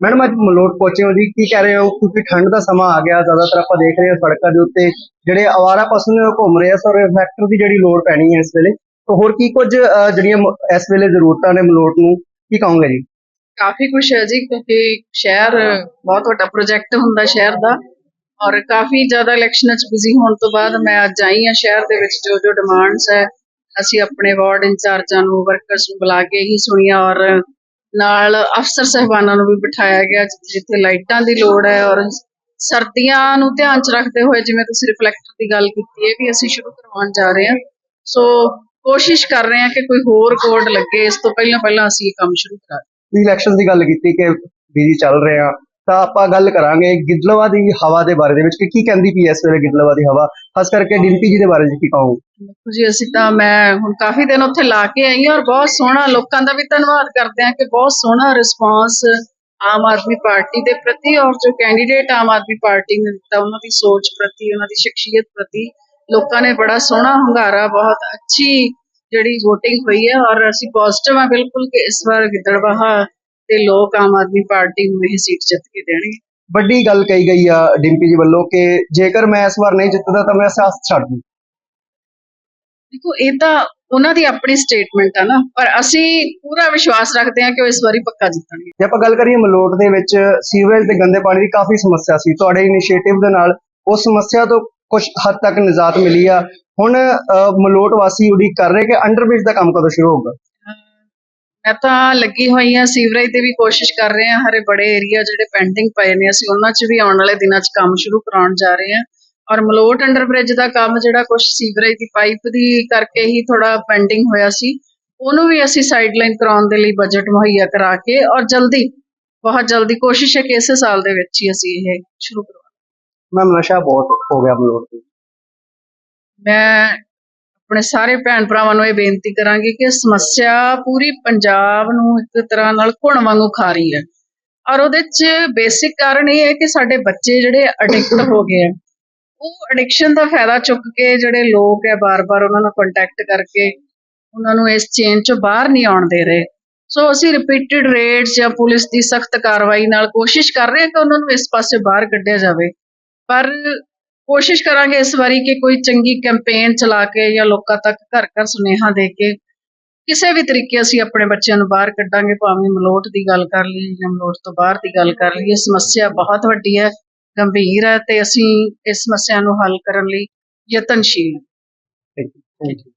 Madam ਅੱਜ ਮਲੋਟ ਪਹੁੰਚੇ ਹੋ ਜੀ। ਕੀ ਕਹਿ ਰਹੇ ਹੋ? ਕਿਉਂਕਿ ਠੰਡ ਦਾ ਸਮਾਂ ਆ ਗਿਆ। ਜ਼ਿਆਦਾਤਰ ਆਪਾਂ ਦੇਖ ਰਹੇ ਹਾਂ ਸੜਕਾਂ ਦੇ ਉੱਤੇ ਜਿਹੜੇ ਆਵਾਰਾ ਪਸ਼ੂ ਨੇ ਉਹ ਘੁੰਮ ਰਹੇ ਆ। ਸੋ ਰਿਫਲੈਕਟਰ ਦੀ ਜਿਹੜੀ ਲੋੜ ਪੈਣੀ ਹੈ ਇਸ ਵੇਲੇ। ਤਾਂ ਹੋਰ ਕੀ ਕੁਝ ਜਿਹੜੀਆਂ ਇਸ ਵੇਲੇ ਜ਼ਰੂਰਤਾਂ ਨੇ ਮਲੋਟ ਨੂੰ? ਕੀ ਕਹੋਗੇ ਜੀ? ਕਾਫੀ ਕੁਛ ਹੈ ਜੀ, ਕਿਉਂਕਿ ਸ਼ਹਿਰ ਬਹੁਤ ਵੱਡਾ ਪ੍ਰੋਜੈਕਟ ਹੁੰਦਾ ਸ਼ਹਿਰ ਦਾ। ਔਰ ਕਾਫੀ ਜ਼ਿਆਦਾ ਇਲੈਕਸ਼ਨਾਂ 'ਚ ਬਿਜ਼ੀ ਹੋਣ ਤੋਂ ਬਾਅਦ ਮੈਂ ਅੱਜ ਆਈ ਹਾਂ ਸ਼ਹਿਰ ਦੇ ਵਿੱਚ। ਜੋ ਜੋ ਡਿਮਾਂਡਸ ਹੈ, ਅਸੀਂ ਆਪਣੇ ਵਾਰਡ ਇੰਚਾਰਜਾਂ ਨੂੰ ਵਰਕਰਸ ਨੂੰ ਬੁਲਾ ਕੇ ਹੀ ਸੁਣੀਆਂ। ਔਰ ਨਾਲ ਅਫਸਰ ਸਹਿਬਾਨਾਂ ਨੂੰ ਵੀ ਬਿਠਾਇਆ ਗਿਆ, ਜਿੱਥੇ ਲਾਈਟਾਂ ਦੀ ਲੋੜ ਹੈ ਔਰ ਸਰਦੀਆਂ ਨੂੰ ਧਿਆਨ 'ਚ ਰੱਖਦੇ ਹੋਏ ਜਿਵੇਂ ਤੁਸੀਂ ਰਿਫਲੈਕਟਰ ਦੀ ਗੱਲ ਕੀਤੀ ਹੈ ਵੀ ਅਸੀਂ ਸ਼ੁਰੂ ਕਰਵਾਉਣ ਜਾ ਰਹੇ ਹਾਂ। ਸੋ ਕੋਸ਼ਿਸ਼ ਕਰ ਰਹੇ ਹਾਂ ਕਿ ਕੋਈ ਹੋਰ ਕੋਡ ਲੱਗੇ, ਇਸ ਤੋਂ ਪਹਿਲਾਂ ਪਹਿਲਾਂ ਅਸੀਂ ਇਹ ਕੰਮ ਸ਼ੁਰੂ ਕਰਾ ਇਲੈਕਸ਼ਨ ਦੀ ਗੱਲ ਕੀਤੀ ਕਿ ਬਿਜ਼ੀ ਚੱਲ ਰਹੇ ਆ ਤਾਂ ਆਪਾਂ ਗੱਲ ਕਰਾਂਗੇ ਗਿੱਦਲਵਾ ਦੀ ਹਵਾ ਦੇ ਬਾਰੇ ਦੇ ਵਿੱਚ ਕਿ ਕੀ ਕਹਿੰਦੀ ਪਈ ਇਸ ਵੇਲੇ ਗਿੱਦਲਵਾ ਦੀ ਹਵਾ? ਖਾਸ ਕਰਕੇ ਡਿੰਪੀ ਜੀ ਦੇ ਬਾਰੇ 'ਚ ਕੀ ਕਹੋਗੇ? ਜੀ, ਅਸੀਂ ਤਾਂ ਮੈਂ ਹੁਣ ਕਾਫੀ ਦਿਨ ਉੱਥੇ ਲਾ ਕੇ ਆਈ ਹਾਂ ਔਰ ਬਹੁਤ ਸੋਹਣਾ ਲੋਕਾਂ ਦਾ ਵੀ ਧੰਨਵਾਦ ਕਰਦੇ ਹਾਂ ਕਿ ਬਹੁਤ ਸੋਹਣਾ ਰਿਸਪਾਂਸ ਆਮ ਆਦਮੀ ਪਾਰਟੀ ਦੇ ਪ੍ਰਤੀ ਔਰ ਜੋ ਕੈਂਡੀਡੇਟ ਆਮ ਆਦਮੀ ਪਾਰਟੀ ਨੇ ਦਿੱਤਾ, ਉਹਨਾਂ ਦੀ ਸੋਚ ਪ੍ਰਤੀ, ਉਹਨਾਂ ਦੀ ਸ਼ਖਸੀਅਤ ਪ੍ਰਤੀ, ਲੋਕਾਂ ਨੇ ਬੜਾ ਸੋਹਣਾ ਹੁੰਗਾਰਾ, ਬਹੁਤ ਅੱਛੀ ਜਿਹੜੀ VOTING ਹੋਈ ਹੈ ਔਰ ਅਸੀਂ ਪੋਜ਼ਿਟਿਵ ਆ ਬਿਲਕੁਲ ਕਿ ਇਸ ਵਾਰ ਗਿੱਦੜਬਾਹਾ ਦੇ ਲੋਕ ਆਮ ਆਦਮੀ ਪਾਰਟੀ ਨੂੰ ਇਹ ਸੀਟ ਜਿੱਤ ਕੇ ਦੇਣਗੇ। ਵੱਡੀ ਗੱਲ ਕਹੀ ਗਈ ਆ ਡਿੰਪੀ ਜੀ ਵੱਲੋਂ ਕਿ ਜੇਕਰ ਮੈਂ ਇਸ ਵਾਰ ਨਹੀਂ ਜਿੱਤਦਾ ਤਾਂ ਮੈਂ ਸਿਆਸਤ ਛੱਡ ਦੂੰ। ਦੇਖੋ ਇਹ ਤਾਂ ਉਹਨਾਂ ਦੀ ਆਪਣੀ ਸਟੇਟਮੈਂਟ ਆ ਨਾ ਪਰ ਅਸੀਂ ਪੂਰਾ ਵਿਸ਼ਵਾਸ ਰੱਖਦੇ ਹਾਂ ਕਿ ਉਹ ਇਸ ਵਾਰੀ ਪੱਕਾ ਜਿੱਤਣਗੇ। ਜੇ ਆਪਾਂ ਗੱਲ ਕਰੀਏ ਮਲੋਟ ਦੇ ਵਿੱਚ ਸੀਵਰੇਜ ਤੇ ਗੰਦੇ ਪਾਣੀ ਦੀ ਕਾਫੀ ਸਮੱਸਿਆ ਸੀ। ਤੁਹਾਡੇ ਇਨੀਸ਼ੀਏਟਿਵ ਦੇ ਨਾਲ ਉਸ ਸਮੱਸਿਆ ਤੋਂ ਕੁਝ ਹੱਦ ਤੱਕ ਨਿਜਾਤ ਮਿਲੀ ਆ। ਹੁਣ ਮਲੋਟ ਵਾਸੀ ਉਡੀਕ ਕਰ ਰਹੇ ਕਿ ਅੰਡਰਬ੍ਰਿਜ ਦਾ ਕੰਮ ਕਦੋਂ ਸ਼ੁਰੂ ਹੋਊਗਾ? ਮੈਂ ਤਾਂ ਲੱਗੀ ਹੋਈ ਹਾਂ ਸੀਵਰੇਜ ਤੇ ਵੀ ਕੋਸ਼ਿਸ਼ ਕਰ ਰਹੇ ਹਾਂ ਹਰੇ ਬੜੇ ਏਰੀਆ ਜਿਹੜੇ ਪੈਂਡਿੰਗ ਪਏ ਨੇ ਅਸੀਂ ਉਹਨਾਂ 'ਚ ਵੀ ਆਉਣ ਵਾਲੇ ਦਿਨਾਂ 'ਚ ਕੰਮ ਸ਼ੁਰੂ ਕਰਾਉਣ ਜਾ ਰਹੇ ਹਾਂ। ਔਰ ਮਲੋਟ ਅੰਡਰਬ੍ਰਿਜ ਦਾ ਕੰਮ ਜਿਹੜਾ ਕੁਝ ਸੀਵਰੇਜ ਦੀ ਪਾਈਪ ਦੀ ਕਰਕੇ ਹੀ ਥੋੜਾ ਪੈਂਡਿੰਗ ਹੋਇਆ ਸੀ ਉਹਨੂੰ ਵੀ ਅਸੀਂ ਸਾਈਡਲਾਈਨ ਕਰਾਉਣ ਦੇ ਲਈ ਬਜਟ ਮੁਹੱਈਆ ਕਰਾ ਕੇ ਔਰ ਜਲਦੀ ਬਹੁਤ ਜਲਦੀ ਕੋਸ਼ਿਸ਼ ਹੈ ਕਿ ਇਸੇ ਸਾਲ ਦੇ ਵਿੱਚ ਹੀ ਅਸੀਂ ਇਹ ਸ਼ੁਰੂ ਕਰਵਾ ਮੈਮ ਨਸ਼ਾ ਬਹੁਤ ਹੋ ਗਿਆ ਮਲੋਟ ਦੇ ਮੈਂ ਆਪਣੇ ਸਾਰੇ ਭੈਣ ਭਰਾਵਾਂ ਨੂੰ ਇਹ ਬੇਨਤੀ ਕਰਾਂਗੀ ਕਿ ਸਮੱਸਿਆ ਪੂਰੀ ਪੰਜਾਬ ਨੂੰ ਇੱਕ ਤਰ੍ਹਾਂ ਨਾਲ ਘੁਣ ਵਾਂਗੂ ਖਾ ਰਹੀ ਹੈ। ਔਰ ਉਹਦੇ 'ਚ ਬੇਸਿਕ ਕਾਰਨ ਇਹ ਹੈ ਕਿ ਸਾਡੇ ਬੱਚੇ ਜਿਹੜੇ ਅਡਿਕਟ ਹੋ ਗਏ ਆ, ਉਹ ਐਡਿਕਸ਼ਨ ਦਾ ਫਾਇਦਾ ਚੁੱਕ ਕੇ ਜਿਹੜੇ ਲੋਕ ਹੈ ਬਾਰ-ਬਾਰ ਉਹਨਾਂ ਨਾਲ ਕੰਟੈਕਟ ਕਰਕੇ ਉਹਨਾਂ ਨੂੰ ਇਸ ਚੇਨ 'ਚੋਂ ਬਾਹਰ ਨਹੀਂ ਆਉਣ ਦੇ ਰਹੇ। ਸੋ ਅਸੀਂ ਰਿਪੀਟਡ ਰੇਡਸ ਜਾਂ ਪੁਲਿਸ ਦੀ ਸਖਤ ਕਾਰਵਾਈ ਨਾਲ ਕੋਸ਼ਿਸ਼ ਕਰ ਰਹੇ ਹਾਂ ਕਿ ਉਹਨਾਂ ਨੂੰ ਇਸ ਪਾਸੇ ਬਾਹਰ ਕੱਢਿਆ ਜਾਵੇ। ਪਰ ਕੋਸ਼ਿਸ਼ ਕਰਾਂਗੇ ਇਸ ਵਾਰੀ ਕਿ ਕੋਈ ਚੰਗੀ ਕੈਂਪੇਨ ਚਲਾ ਕੇ ਜਾਂ ਲੋਕਾਂ ਤੱਕ ਘਰ ਘਰ ਸੁਨੇਹਾ ਦੇ ਕੇ ਕਿਸੇ ਵੀ ਤਰੀਕੇ ਅਸੀਂ ਆਪਣੇ ਬੱਚਿਆਂ ਨੂੰ ਬਾਹਰ ਕੱਢਾਂਗੇ, ਭਾਵੇਂ ਮਲੋਟ ਦੀ ਗੱਲ ਕਰ ਲਈਏ ਜਾਂ ਮਲੋਟ ਤੋਂ ਬਾਹਰ ਦੀ ਗੱਲ ਕਰ ਲਈਏ, ਸਮੱਸਿਆ ਬਹੁਤ ਵੱਡੀ ਹੈ, ਗੰਭੀਰ ਹੈ ਤੇ ਅਸੀਂ ਇਸ ਸਮੱਸਿਆ ਨੂੰ ਹੱਲ ਕਰਨ ਲਈ ਯਤਨਸ਼ੀਲ ਹਾਂ। Thank you